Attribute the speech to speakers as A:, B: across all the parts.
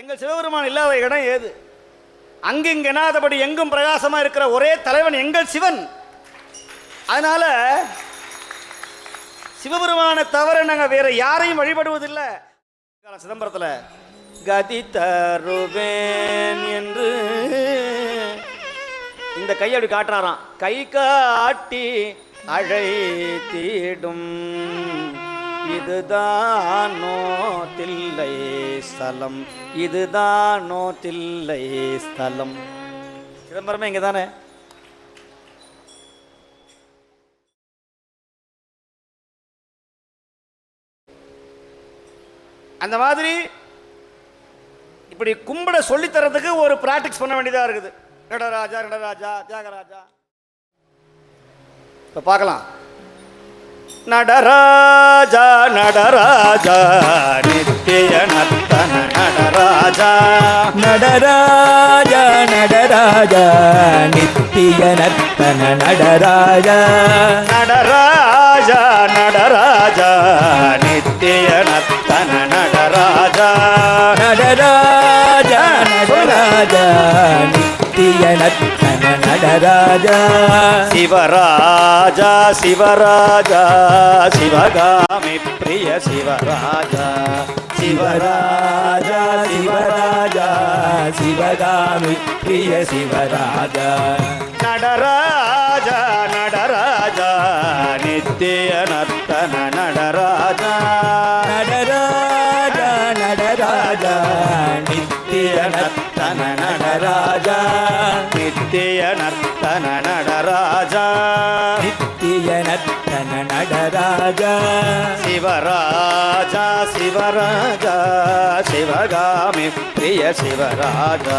A: எங்கள் சிவபெருமான் இல்லாத இடம் ஏது? அங்கிங்க எனாதபடி எங்கும் பிரகாசமாக இருக்கிற ஒரே தலைவன் எங்கள் சிவன். அதனால சிவபெருமானை தவிர நாங்கள் வேற யாரையும் வழிபடுவதில்லை. சிதம்பரத்தில் கதி தருவேன் என்று இந்த கை அப்படி காட்டுறாராம். கை காட்டி அழைத்திடும். இதுதானோ தில்லை ஸ்தலம். இதுதானோ தில்லை ஸ்தலம். சிதம்பரமே இங்கே தானே அந்த மாதிரி இப்படி கும்பிட சொல்லித்தரதுக்கு ஒரு ப்ராக்டிஸ் பண்ண வேண்டியதா இருக்குது. நடராஜா நடராஜா தியாகராஜா. இப்போ பார்க்கலாம். நடராஜா நடராஜா நித்திய நர்த்தன நடராஜா.
B: நடராஜ நடராஜ நித்திய நர்த்தன நடராஜ.
A: நடராஜா நடராஜா நித்திய நர்த்தன நடராஜா.
B: நடராஜ நடராஜ நித்திய நர்த்தன
A: சிவராஜா சிவராஜா சிவகாமி பிரிய சிவராஜா
B: சிவராஜா சிவராஜா சிவகாமி பிரிய சிவராஜா.
A: நடராஜா நர்த்தன நடராஜ
B: நித்திய நர்த்தன நடராஜா.
A: நித்திய நர்த்தன நடராஜ. சிவராஜா சிவராஜா சிவகாமி பிரிய சிவராஜா.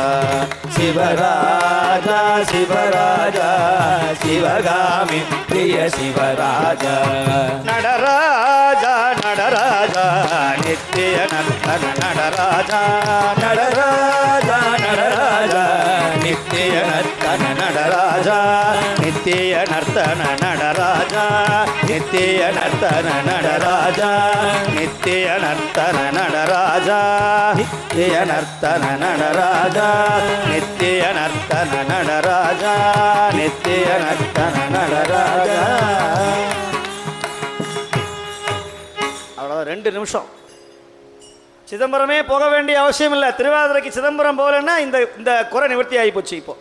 B: சிவராஜ சிவராஜ சிவகாமி பிரிய சிவராஜ.
A: நடராஜா நடராஜா நித்திய நர்த்தன நடராஜா.
B: நடராஜ
A: நித்திய நர்த்தன நடராஜா நித்திய நர்த்தன நடராஜா நித்திய நர்த்தன நடராஜா நித்திய நர்த்தன நடராஜா நித்திய நர்த்தன நடராஜா நித்திய நர்த்தன நடராஜா. அவ்வளோ ரெண்டு நிமிஷம். சிதம்பரமே போக வேண்டிய அவசியம் இல்லை திருவாதிரைக்கு சிதம்பரம் போகலன்னா இந்த இந்த குறை நிவர்த்தி ஆகி போச்சு இப்போ.